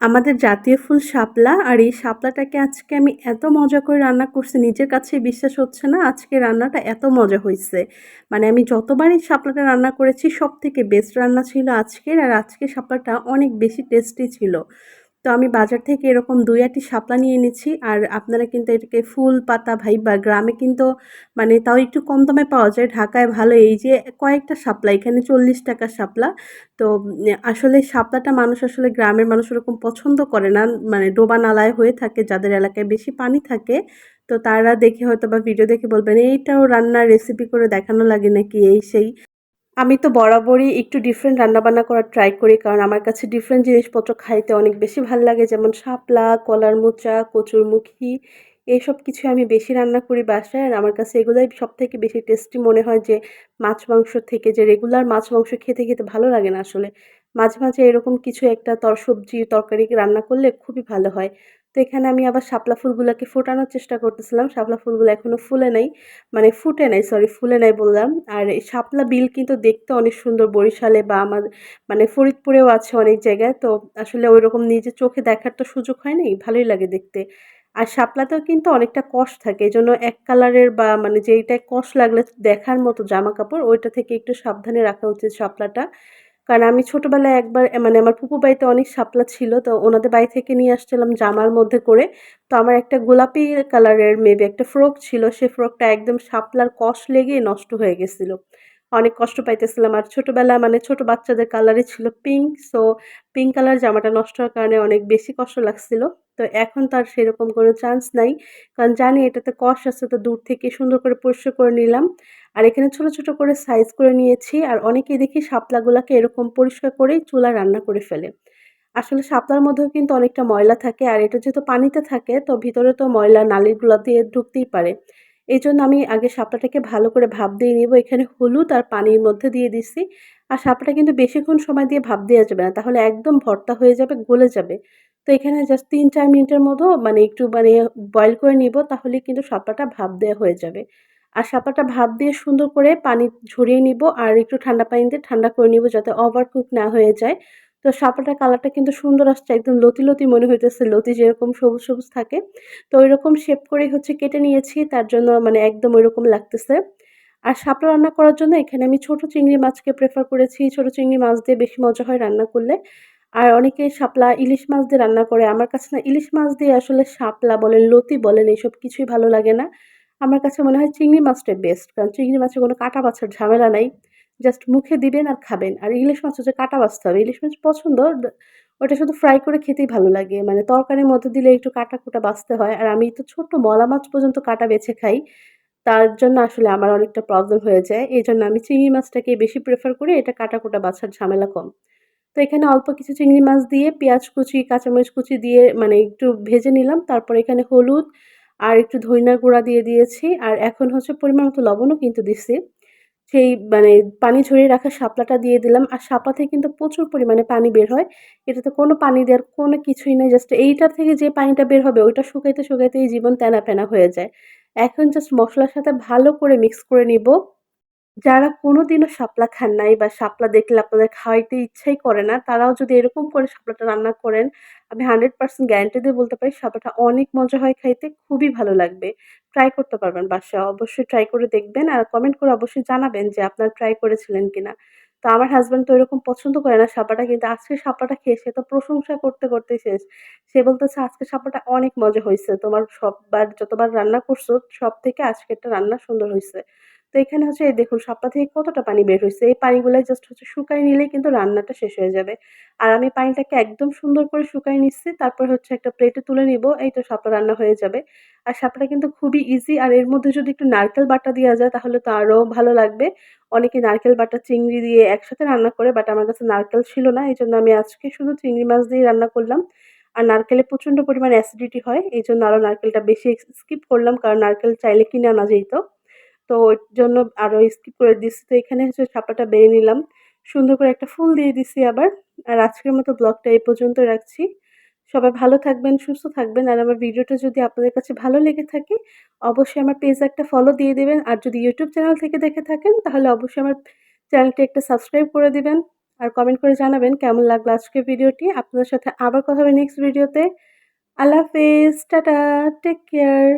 আমাদের জাতীয় ফুল শাপলা, আর এই শাপলাটাকে আজকে আমি এত মজা করে রান্না করছি, নিজের কাছে বিশ্বাস হচ্ছে না আজকে রান্নাটা এত মজা হয়েছে। মানে আমি যতবারই এই শাপলাটা রান্না করেছি সব থেকে বেস্ট রান্না ছিল আজকের, আর আজকে শাপলাটা অনেক বেশি টেস্টি ছিল। তো আমি বাজার থেকে এরকম দুই আটি শাপলা নিয়ে এনেছি আর আপনারা কিন্তু এটাকে ফুল পাতা ভাই বা গ্রামে কিন্তু মানে তাও একটু কম দামে পাওয়া যায়। ঢাকায় ভালো এই যে কয়েকটা শাপলা, এখানে চল্লিশ টাকা শাপলা। তো আসলে শাপলাটা মানুষ আসলে গ্রামের মানুষ ওরকম পছন্দ করে না মানে ডোবা নালায় হয়ে থাকে, যাদের এলাকায় বেশি পানি থাকে। তো তারা দেখে হয়তো বা ভিডিও দেখে বলবেন, এইটাও রান্নার রেসিপি করে দেখানো লাগে নাকি? এই সেই আমি তো বরাবরই একটু ডিফারেন্ট রান্নাবান্না করার ট্রাই করি, কারণ আমার কাছে ডিফারেন্ট জিনিসপত্র খাইতে অনেক বেশি ভালো লাগে, যেমন শাপলা, কলার মোচা কচুরমুখী এইসব কিছু আমি বেশি রান্না করি বাসায়। আর আমার কাছে এগুলোই সব থেকে বেশি টেস্টি মনে হয় যে, মাছ মাংস থেকে, যে রেগুলার মাছ মাংস খেতে খেতে ভালো লাগে না আসলে। মাঝে মাঝে এরকম কিছু একটা তর সবজি তরকারি রান্না করলে খুবই ভালো হয়। তো এখানে আমি আবার শাপলা ফুলগুলোকে ফোটানোর চেষ্টা করতেছিলাম। শাপলা ফুলগুলো এখনও ফুলে নাই মানে ফুটে নাই সরি ফুলে নাই বললাম। আর এই শাপলা বিল কিন্তু দেখতে অনেক সুন্দর, বরিশালে বা আমার মানে ফরিদপুরেও আছে অনেক জায়গায়। তো আসলে ওই রকম নিজে চোখে দেখার তো সুযোগ হয় নাই, ভালোই লাগে দেখতে। আর শাপলাতেও কিন্তু অনেকটা কষ থাকে এই জন্য এক কালারের বা মানে যেইটায় কষ লাগলে দেখার মতো জামা কাপড়, ওইটা থেকে একটু সাবধানে রাখা উচিত শাপলাটা। কারণ আমি ছোটোবেলায় একবার মানে আমার পুপু বাড়িতে অনেক সাপলা ছিল, তো ওনাদের বাড়ি থেকে নিয়ে আসছিলাম জামার মধ্যে করে। তো আমার একটা গোলাপি কালারের মেবি একটা ফ্রক ছিল, সে ফ্রকটা একদম শাপলার কষ লেগে নষ্ট হয়ে গেছিল। অনেক কষ্ট পাইতেছিলাম। আর ছোটোবেলা মানে ছোট বাচ্চাদের কালারই ছিল পিঙ্ক সো পিঙ্ক কালার জামাটা নষ্ট হওয়ার কারণে অনেক বেশি কষ্ট লাগছিল। তো এখন তার সেরকম কোনো চান্স নাই, কারণ জানি এটাতে কষ আছে, তো দূর থেকে সুন্দর করে পরিষ্কার করে নিলাম। আর এখানে ছোট ছোট করে সাইজ করে নিয়েছি, আর অনেকেই দেখি শাপলাগুলোকে এরকম পরিষ্কার করেই চুলা রান্না করে ফেলে। আসলে শাপলার মধ্যেও কিন্তু অনেকটা ময়লা থাকে, আর এটা যেহেতু পানিতে থাকে, তো ভিতরে তো ময়লা নালিগুলো দিয়ে ঢুকতেই পারে। এই জন্য আমি আগে শাপলাটাকে ভালো করে ভাপ দিয়ে নিব। এখানে হলুদ আর পানির মধ্যে দিয়ে দিছি। আর শাপলাটা কিন্তু বেশিক্ষণ সময় দিয়ে ভাপ দেওয়া যাবে না, তাহলে একদম ভর্তা হয়ে যাবে, গলে যাবে। তো এখানে জাস্ট তিন চার মিনিটের মতো মানে একটু মানে বয়েল করে নিব, তাহলে কিন্তু শাপলাটা ভাপ দেওয়া হয়ে যাবে। আর শাপাটা ভাপ দিয়ে সুন্দর করে পানি ঝরিয়ে নিব, আর একটু ঠান্ডা পানিতে ঠান্ডা করে নিব যাতে ওভার কুক না হয়ে যায়। তো শাপাটার কালারটা কিন্তু সুন্দর আসছে, একদম লতি লতি মনে হইতেছে, লতি যেরকম সবুজ সবুজ থাকে। তো ওই রকম শেপ করেই হচ্ছে কেটে নিয়েছি, তার জন্য মানে একদম ওই রকম লাগতেছে। আর শাপলা রান্না করার জন্য এখানে আমি ছোট চিংড়ি মাছকে প্রেফার করেছি, ছোট চিংড়ি মাছ দিয়ে বেশি মজা হয় রান্না করলে। আর অনেকে শাপলা ইলিশ মাছ দিয়ে রান্না করে, আমার কাছে না ইলিশ মাছ দিয়ে আসলে শাপলা বলেন, লতি বলেন এইসব কিছুই ভালো লাগে না। আমার কাছে মনে হয় চিংড়ি মাছটাই বেস্ট কারণ চিংড়ি মাছের কোনো কাটা বাছার ঝামেলা নাই। জাস্ট মুখে দিবেন আর খাবেন। আর ইলিশ মাছ হচ্ছে কাটা বাছতে হবে ইলিশ মাছ পছন্দ, ওটা শুধু ফ্রাই করে খেতেই ভালো লাগে। মানে তরকারির মধ্যে দিলে একটু কাটা কুটা বাছতে হয়। আর আমি তো ছোট্ট মলা মাছ পর্যন্ত কাটা বেছে খাই। তার জন্য আসলে আমার অনেকটা প্রবলেম হয়ে যায়। এই জন্য আমি চিংড়ি মাছটাকে বেশি প্রেফার করি। এটা কাটা কুটা বাছার ঝামেলা কম। তো এখানে অল্প কিছু চিংড়ি মাছ দিয়ে পেঁয়াজ কুচি, কাঁচামরিচ কুচি দিয়ে মানে একটু ভেজে নিলাম। তারপর এখানে হলুদ আর একটু ধইনার গুঁড়া দিয়ে দিয়েছি। আর এখন হচ্ছে পরিমাণ মতো লবণও কিন্তু দিচ্ছি। সেই মানে পানি ঝরিয়ে রাখা শাপলাটা দিয়ে দিলাম। আর শাপলা থেকে কিন্তু প্রচুর পরিমাণে পানি বের হয়। এটাতে কোনো পানি দেওয়ার কোনো কিছুই নেই। জাস্ট এইটার থেকে যে পানিটা বের হবে, ওইটা শুকাইতে শুকাইতে এই জীবন তেনা পেনা হয়ে যায়। এখন জাস্ট মশলার সাথে ভালো করে মিক্স করে নিব। যারা কোনোদিনও শাপলা খান নাই বা শাপলা দেখলে আপনাদের খাওয়াইতে ইচ্ছাই করে না, তারাও যদি এরকম করে শাপলাটা রান্না করেন, আমি হান্ড্রেড পার্সেন্ট গ্যারান্টি দিয়ে বলতে পারি শাপলাটা অনেক মজা হয় খাইতে, খুবই ভালো লাগবে। ট্রাই করতে পারবেন বাসায়, অবশ্যই ট্রাই করে দেখবেন আর কমেন্ট করে অবশ্যই জানাবেন যে আপনার ট্রাই করেছিলেন কিনা। তো আমার হাজব্যান্ড তো এরকম পছন্দ করে না সাপাটা কিন্তু আজকে সাপাটা খেয়ে সে তো প্রশংসা করতে করতে শেষ। সে বলতেছে, আজকে সাপাটা অনেক মজা হয়েছে তোমার সববার, যতবার রান্না করছ সব থেকে আজকেরটা রান্না সুন্দর হয়েছে তো এখানে হচ্ছে দেখুন শাপলা থেকে কতটা পানি বের হয়েছে এই পানিগুলো জাস্ট হচ্ছে শুকাই নিলে কিন্তু রান্নাটা শেষ হয়ে যাবে। আর আমি পানিটাকে একদম সুন্দর করে শুকাই নিচ্ছি, তারপর হচ্ছে একটা প্লেটে তুলে নিব, এই তো শাপলা রান্না হয়ে যাবে। আর সাপটা কিন্তু খুবই ইজি আর এর মধ্যে যদি একটু নারকেল বাটা দেওয়া যায়, তাহলে তো আরও ভালো লাগবে। অনেকে নারকেল বাটা চিংড়ি দিয়ে একসাথে রান্না করে বাট আমার কাছে নারকেল ছিল না এই জন্য আমি আজকে শুধু চিংড়ি মাছ দিয়ে রান্না করলাম। আর নারকেলে প্রচণ্ড পরিমাণ অ্যাসিডিটি হয় এই জন্য আরও নারকেলটা বেশি স্কিপ করলাম, কারণ নারকেল চাইলে কিনে আনা যেত তো ওই জন্য আরও স্কিপ করে দিচ্ছি তো এখানে হচ্ছে ছাপাটা বেড়ে নিলাম, সুন্দর করে একটা ফুল দিয়ে দিছি আবার। আর আজকের মতো ব্লগটা এই পর্যন্ত রাখছি। সবাই ভালো থাকবেন, সুস্থ থাকবেন। আর আমার ভিডিওটা যদি আপনাদের কাছে ভালো লেগে থাকে, অবশ্যই আমার পেজ একটা ফলো দিয়ে দেবেন। আর যদি ইউটিউব চ্যানেল থেকে দেখে থাকেন, তাহলে অবশ্যই আমার চ্যানেলটি একটা সাবস্ক্রাইব করে দিবেন। আর কমেন্ট করে জানাবেন কেমন লাগল আজকের ভিডিওটি। আপনাদের সাথে আবার কথা হবে নেক্সট ভিডিওতে আল্লাহ হাফেজ, টাটা টেক কেয়ার